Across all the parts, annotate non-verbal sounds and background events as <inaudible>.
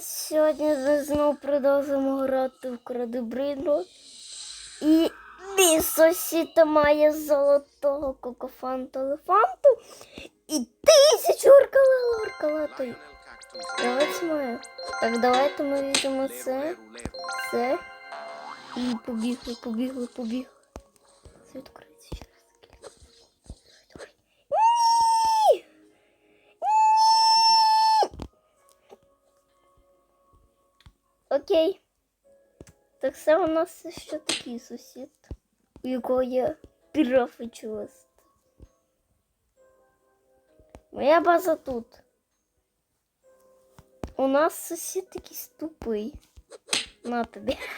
Сьогодні знову продовжуємо грати в крадебрино. І мій сусід має золотого кокофанту елефанту і тисячу оркала. Я ось маю. Так, давайте ми візьмемо це, це. І побігли, побігли, побігли. Це Окей. Так це у нас ще такий сусід, у якого є пірафичост. Моя база тут. У нас сусід такий тупий. На тобі. <laughs>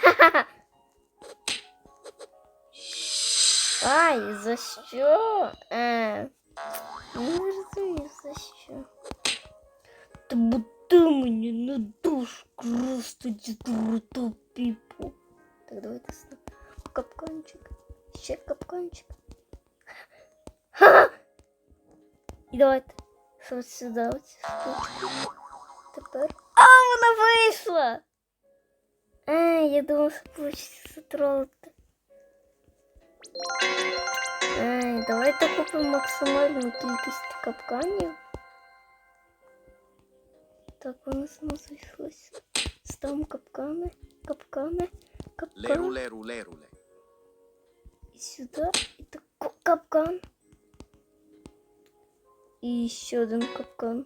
Ай, за що? Е, не розумію, за що. Та бо ти мені на душу просто дітуру піпу. Так, давайте снова. Капканчик. Ще капканчик. Ха! <laughs> І давайте. Що сюди оці штучки. Тепер. А, вона вийшла! Е, я думав, що хочеться затролити. Ей, давайте купимо максимальну кількість капканів. Так, вони знову зайшлися. Ставимо капкани, капкани, капкани. Lerule, rulerule. І сюди. І так ку- капкан. І ще один капкан.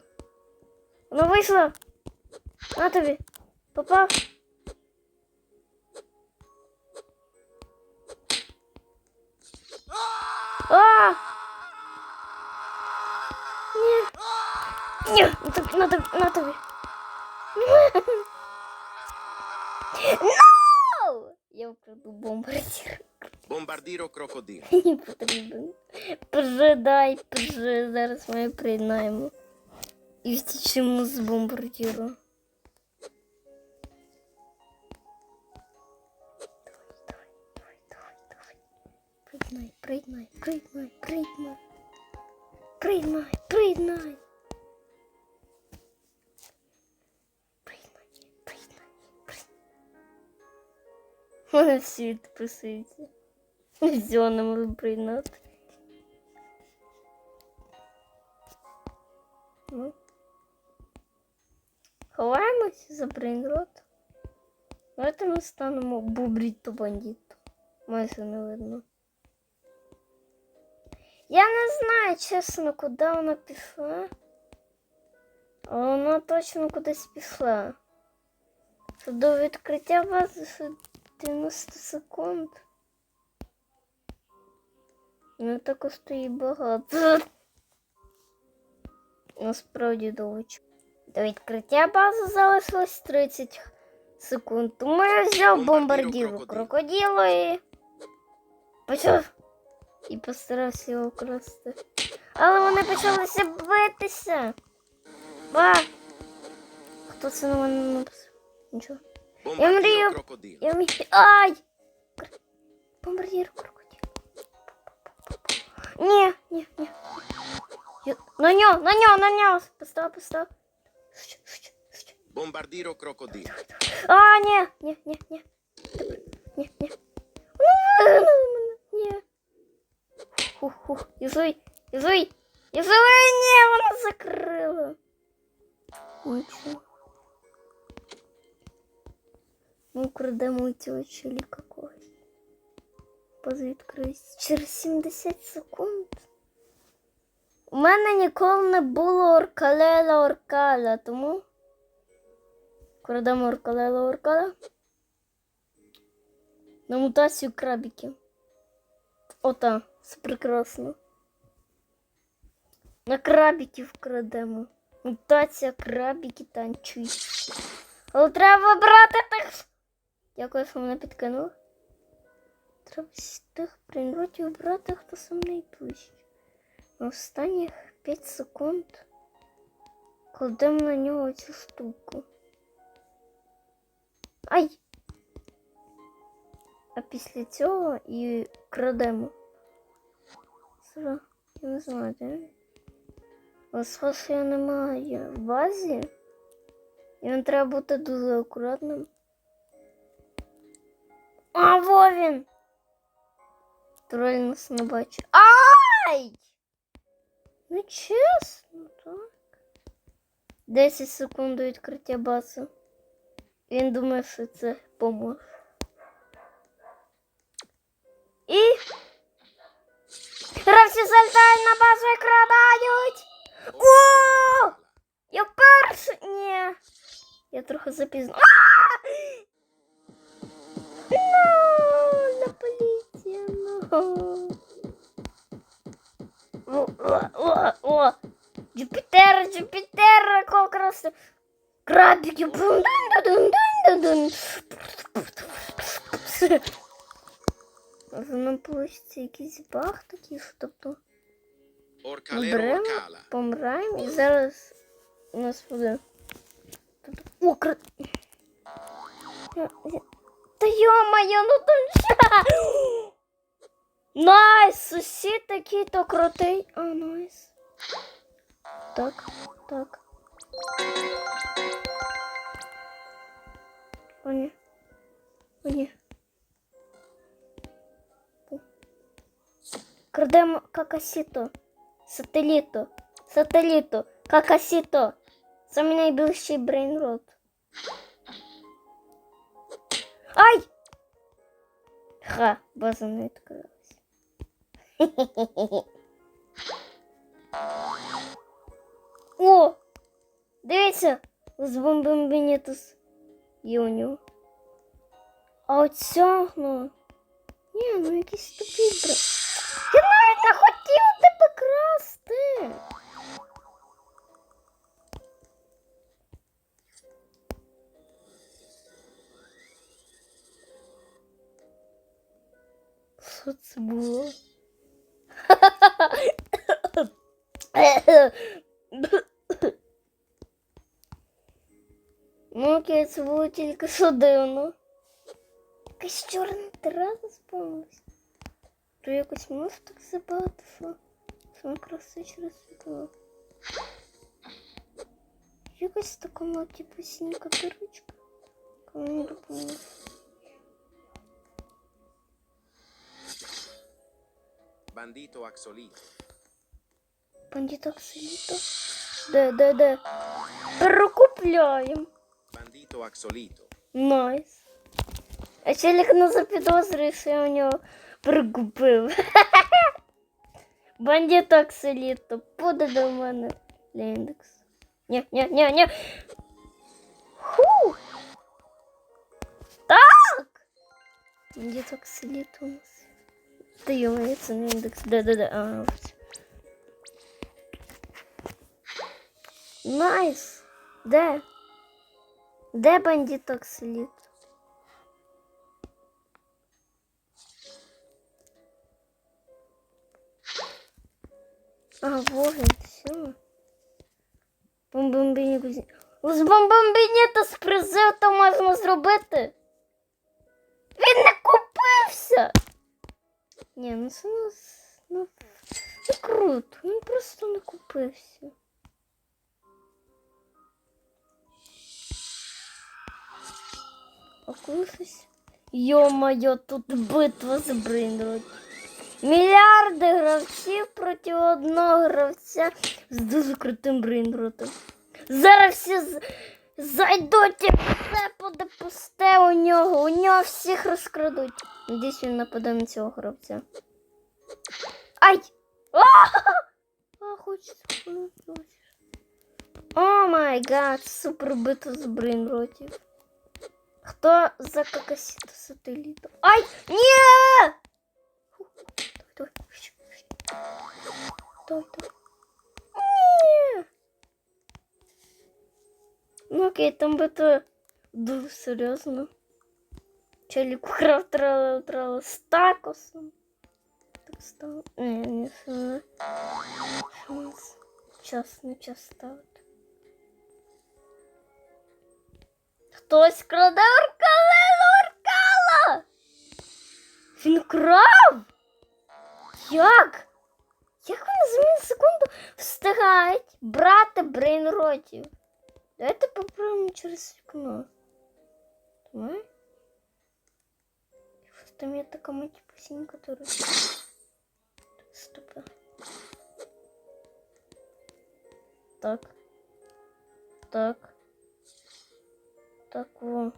Вона вийшла! На тобі! Попав! А! Ні! Ні! На тобі! На тобі! No! Я вкраду бомбардір. Bombardiro crocodilo. Не потрібен. Пожидай, пожи. Зараз ми приєднаємо. І втічемо з бомбардіру. Давай, давай, давай, давай, давай. Приєднай, приєднай, приєднай, приєднай. Приєднай, приєднай. Приєднай, всі відписуються. Все, не можу приєднати. Ну. Ховаємось за брейнрот. Давайте ми станемо бубріто бандиту. Майже не видно. Я не знаю, чесно, куди вона пішла. Але вона точно кудись пішла. Що до відкриття бази ще 90 секунд. Ну так стоїть багато. Насправді довго. До відкриття бази залишилось 30 секунд. Тому я взяв Бомбардіру бомбардіру крокодил. крокодилу і почав. І постарався його вкрасти. Але вони почалися битися. Ба! Хто це на мене написав? Нічого. Bombardiro мрію- crocodilo. Я вмію. Ай! Кр- Бомбардір крокодил. Ні, ні, ні. Я- На нього, на нього, на нього. Постав, постав. Шч, шч, шч. Bombardiro crocodilo. А, ні, ні, ні, ні. Тепер, Ні, ні. Вона вигнала мене. Ні. Хух, хух. Ізуй, ізуй, ізуй, ні, вона закрила. Нічого. Ми крадемо цього чолі какогось. Позвідкрись. Через 70 секунд. У мене ніколи не було оркалела оркала, тому крадемо оркалела оркала. На мутацію крабіків. Ота, це прекрасно. На крабіків крадемо. Мутація крабіки танчують. Але треба вибрати тих. Дякую, що мене підкинули. Треба з тих приймати брати, хто сам найближче. На останніх 5 секунд кладемо на нього цю штуку. Ай! А після цього і крадемо. Сра, я не знаю, де він. Але схоже, я немає в базі. І він треба бути дуже акуратним. А, во він! Троль нас не бачить. Ай! Нечесно, так. 10 секунд до відкриття бази. Він думає, що це поможе. І. Гравці залітають на базу і крадають! О! Я перший! Ні. Я трохи запізно. О, о, о, о. Джупітер, Джупітер, кокрас. Крабики. бум, дун, дун, дун, дун, дун. Може нам получиться якийсь баг такий, що тобто Orcalero Добре. orcala. помираємо і зараз у нас буде. Тобто- О, кра... Я- я- Та йо-моє, ну там ще! Найс! Сусід такий то крутий. А, найс. Так, так. О, ні. О, ні. О. Крадемо какасіто. Сателіто. Сателіто. Какасіто. Самий найбільший брейнрот. Ай! Ха, база не відкрилась. <laughs> О! Дивіться! З бомбомбінітус є у нього. А оцього. Ні, ну якийсь тупий бра. Я навіть не хотів тебе красти. Що це було? Ну окей, це було тільки що дивно. Якась чорна тераса спалилась. То якось може так забагато, що саме краси через світло. Якось така мала типу сінька дирочка. Кому не допоможе. Bandito Axolito. Бандиток селіто. Де, де, де? Перекупляємо. Bandito Axolito. Найс. А челік не запідозрює, що я у нього прикупив. Бандиток селіто. Буде до мене Ліндекс. Ні, ні, ні, ні. Ху. Так. Бандиток селіто у нас. Та йо, це не індекс. Де, де, де. А, ось. Найс. Де? Де бандиток слід? А, вогонь, все. Бомбомбіні кузні. З бомбомбінета з призив можна зробити. Він не купився. Ні, ну це ну, це круто. Він просто не купився. А. Йо-моє, тут битва за брейнрот. Мільярди гравців проти одного гравця з дуже крутим брейнротом. Зараз всі з... зайдуть все буде пусте у нього. У нього всіх розкрадуть. Надіюсь, він нападе на цього гравця. Ай! А! Хочеться. О май гад, супер битва з брейнротів. Хто за какасіту сателіту? Ай! Ні! Давай, давай. Ні! Ну окей, там битва дуже серйозно. Челік вкрав трала трала з такосом. Так стало. Ні, ні, це не. Що у нас? Час не час ставити. Хтось краде оркалину оркала. Він крав? Як? Як вони за мені секунду встигають брати брейнротів? Давайте попробуємо через вікно. Давай. Щось Там є така мотипусінь, которая... Стопа. Так. Так. Так, во.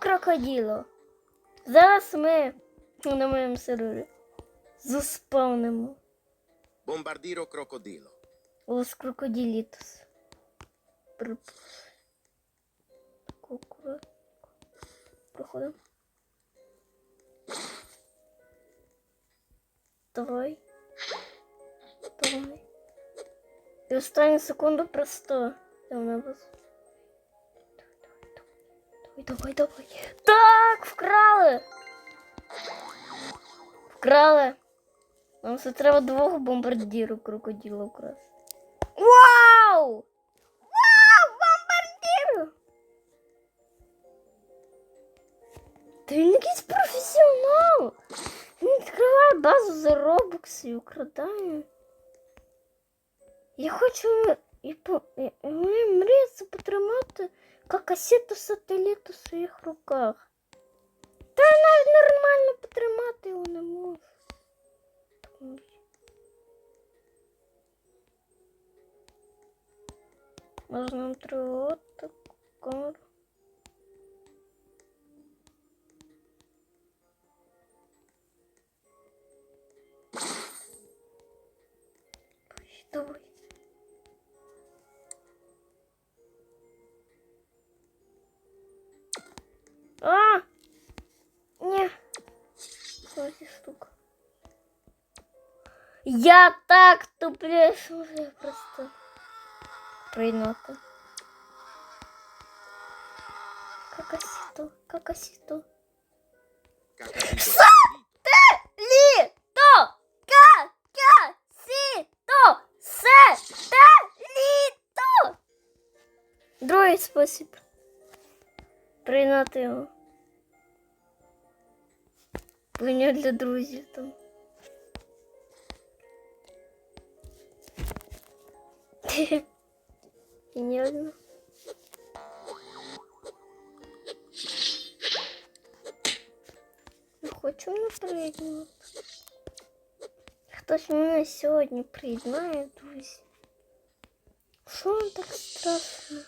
крокодило! Зараз ми на моєму сервері заспавнимо Bombardiro crocodilo. Лос крокодилітус. Пр- Так, акуратно. Проходимо. Давай. Давай. І останню секунду просто. Я на вас. Давай, давай, давай, давай. Так, вкрали. Вкрали. Нам все треба двох бомбардіру крокодила вкрасти. Вау! Вау, бомбардіру! Та він якийсь професіонал! Він відкриває базу за робокси і украдає. Я хочу і по... і- і моя мрія це потримати як касету сателіту в своїх руках. Та я навіть нормально потримати його не можу. Ой. Можна нам треба таку. Давай. А! Не. Что за штука? Я так туплю, що я просто прийняти. Какасіто, какасіто. Cacasito Sa- crocodilo. Літо! Какасіто! Се! Те! Літо! Другий спосіб. Прийняти його. Виня для друзів там. <laughs> Геніально. Не хочу не приєднувати. Хтось мене сьогодні приєднає, друзі. Що вам так страшно?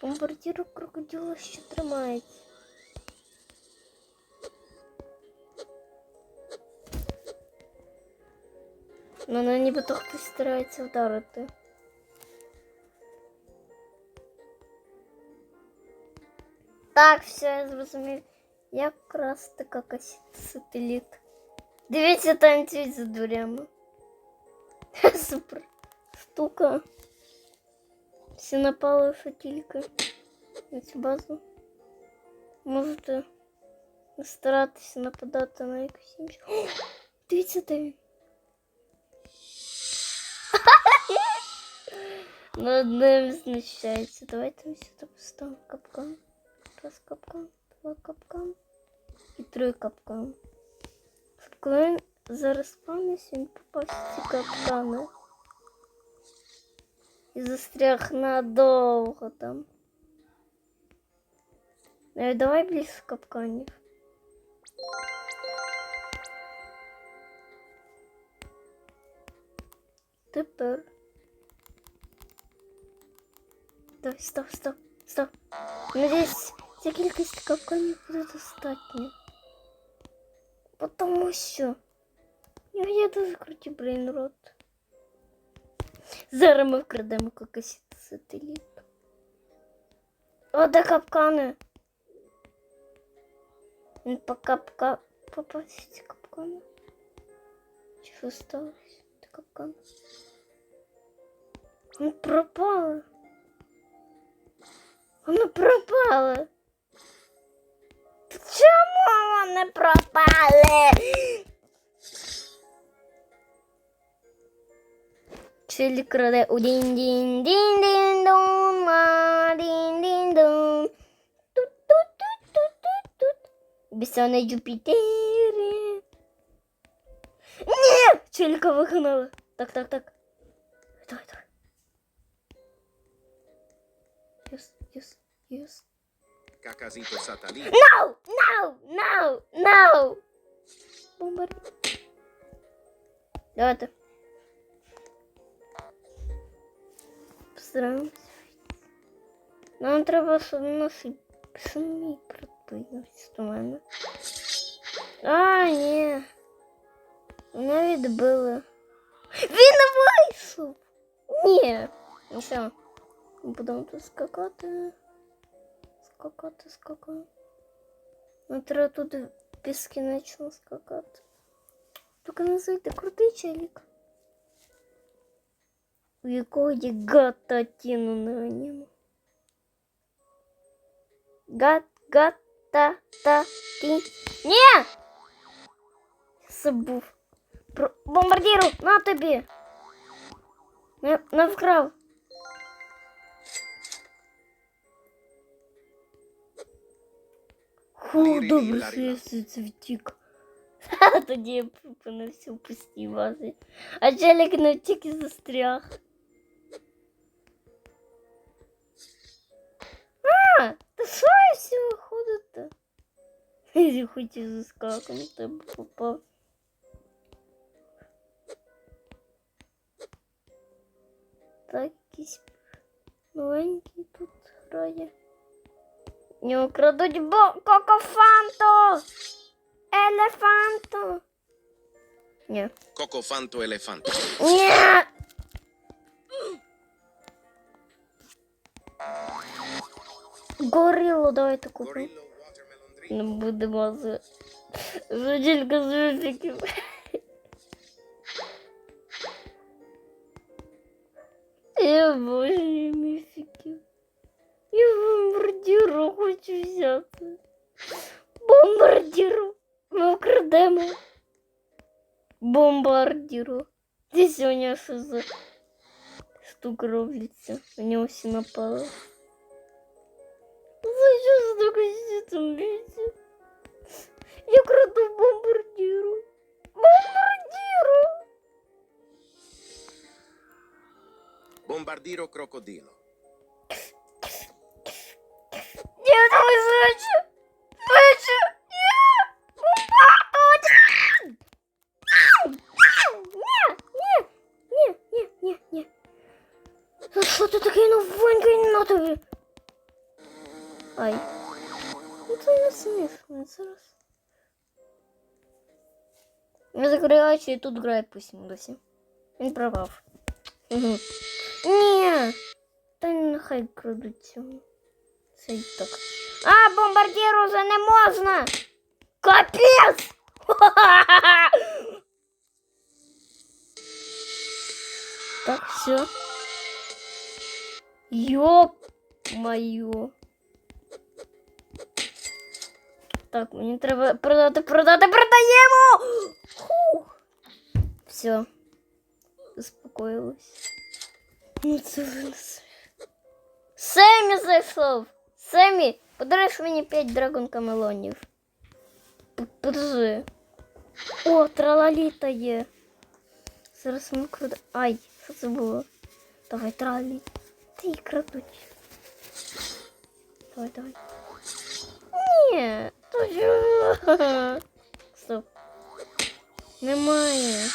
Бомбардіру крокодила ще тримається. Мене нібито хтось старається вдарити. Так, все, я зрозумів. Якраз така касіта сателіт. Дивіться, танцюють за дверями. <laughs> Супер штука. Всі напали, що тільки на цю базу. Можете не старатися нападати на якусь іншу. О, Дивіться, де він. Над ним знущається. Давайте ми сюди поставимо капкан. Раз капкан, два капкан і три капкан. Щоб коли він зараз спавнився, він попав в ці капкани. І застряг надовго там. Е, Давай близько капканів. Тепер. Давай, стоп, стоп, стоп. Надіюсь, ця кількість капканів буде достатньо. Потому що я, я дуже круті брейнрот. Зараз ми вкрадемо якийсь сателіт. О, де капкани. По капка ці капкани. Що сталося? Де капкан? Він пропали. Вони пропали. Та Чому вони пропали? Челік краде у дін дін дін дін дон ма дін дін дон. Тут тут тут тут тут тут. Бісяне Юпітері. Ні! Челіка вигнали. Так, так, так. Давай, давай. Yes, yes, yes. Cacasito Satalino. No! No! No! No! Бомбар. Давайте. Постараємось. Нам треба, щоб нас самі припинились до мене. А, ні. Мене відбили. Він вийшов! Ні. Ну що, будемо тут скакати. Скакати, скакати. Ну, треба тут безкінечно скакати. Тільки не зайти крутий челік. У якого є гататіну на ньому. Гат, гата, та, ті. Ні! Забув. Про... Бомбардіру, на тобі. Не, не вкрав. Фу, Лірі, добре, Ларі, що я Ларі. звідси втік. Ха, Тоді я опинився в пустій базі. А челік не тільки застряг. Я хотів заскакати, тебе попав. Так, якийсь новенький тут грає. Не украдуть бо кокофанту! Елефанту! Ні. Cocofanto Elefanto. Ні! Горіло, давайте купимо. Gorillo Watermelon Drink. Не будемо з жителька з жительків. Я боже міфіків. Я бомбардіру хочу взяти. Бомбардіру. Ми вкрадемо. Бомбардіру. Де сьогодні що за штук робиться? На нього всі напали. Зачем столько там видите? Bombardiro crocodilo. Нет, вы зачем? Зачем? Нет! Бомбарду! Нет! Нет! Нет! Нет! Нет! Нет! За що ти такий новенький на тобі? Ай. Ну це не смішно зараз. Я закрию очі і тут грає по 70. Він пропав. Угу. Ні! Та нехай крадуть цього. Це й так. А, бомбардіру вже не можна! Капець! <laughs> Так, все. Ёп моё. Так, мені треба продати, продати, продаємо! Фух. Все. Успокоїлась. Ну це вже не. Семі зайшов. Семі, подариш мені 5 драгон камелонів. П- Подожди. О, тралаліта є. Зараз ми краду. Ай, що це було? Давай, тралалі. Ти її крадуть. Давай, давай. Ні, то. <laughs> Стоп. Немає.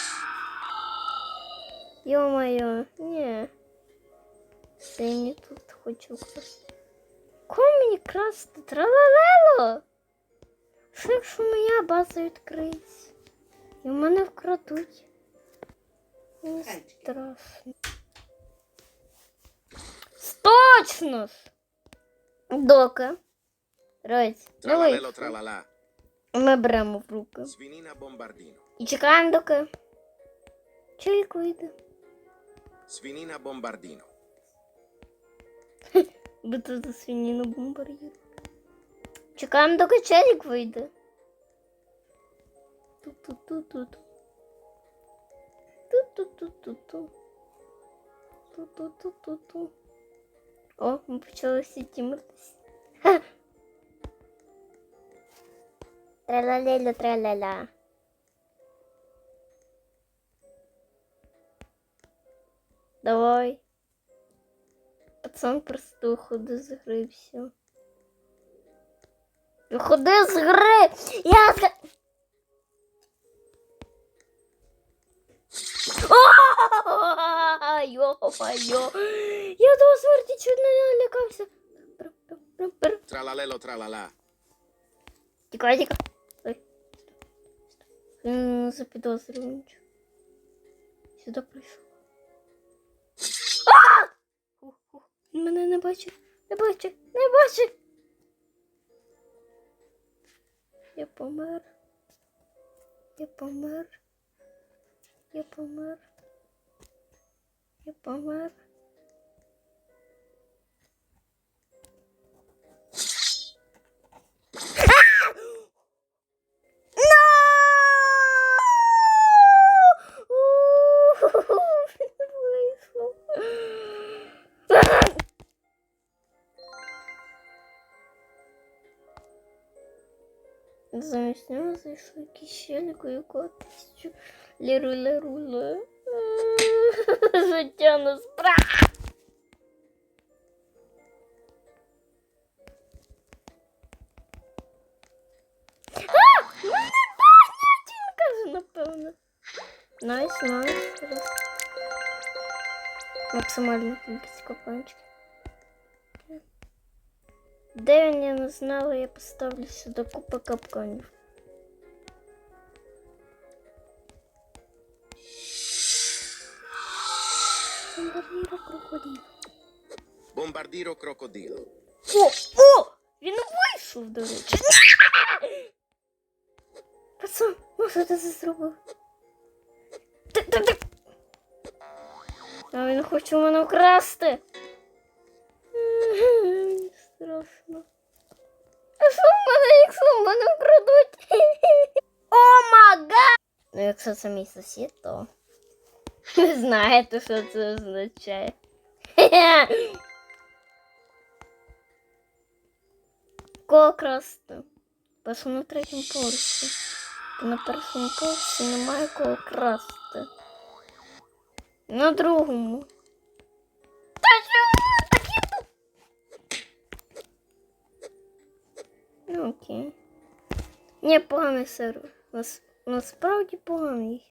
Йо-моє, ні. Не тут хочу красти. Кому мені красти? Тралалело! Що якщо моя база відкриється? І в мене вкрадуть. Мені страшно. Точно! Дока. Ройць, Tralalelo давай. Ми беремо в руки. Svinina bombardino. І чекаємо доки. Чоловік вийде. Svinina bombardino. Бити за свинину бомбар'єр. Чекаємо, доки челік вийде. Ту-ту-ту-ту-ту. Ту-ту-ту-ту-ту. Ту-ту-ту-ту-ту-ту-ту. О, ми почали всі тімитись. Траля-ля, Пацан просто уходи з гри, все. Виходи з гри! Я з... А, Йо-моє! Я до смерті чуть не налякався. Tralalelo tralala. Тікай, тікай. Ой. Він не запідозрив нічого. Сюди прийшов. Він мене не бачить. Не бачить. Не бачить. Я помер. Я помер. Я помер. Я помер. Замість нього зайшов якийсь щелік, у якого тисячу ліру-ліру. Життя на справа. А! Мене банять, він каже, напевно. Найс, найс. Раз. Максимальна кількість копанчиків. Де він, я не знала, я поставлю сюди купу капканів. Бомбардіро крокодил. Bombardiro crocodilo. О, о! Він вийшов, до речі. Пацан, ну що ти це зробив? Ти, ти, ти. А він хоче мене вкрасти. Мені Страшно. А що в мене, якщо в мене <laughs> вкрадуть? О мага! Ну, якщо це мій сусід, то ви знаєте, що це означає. <laughs> Кого красти? Перше на третьому поверсі. Та на першому поверсі немає кого красти. На другому. Та чому Окей. Ні, поганий сервер. Нас, насправді поганий.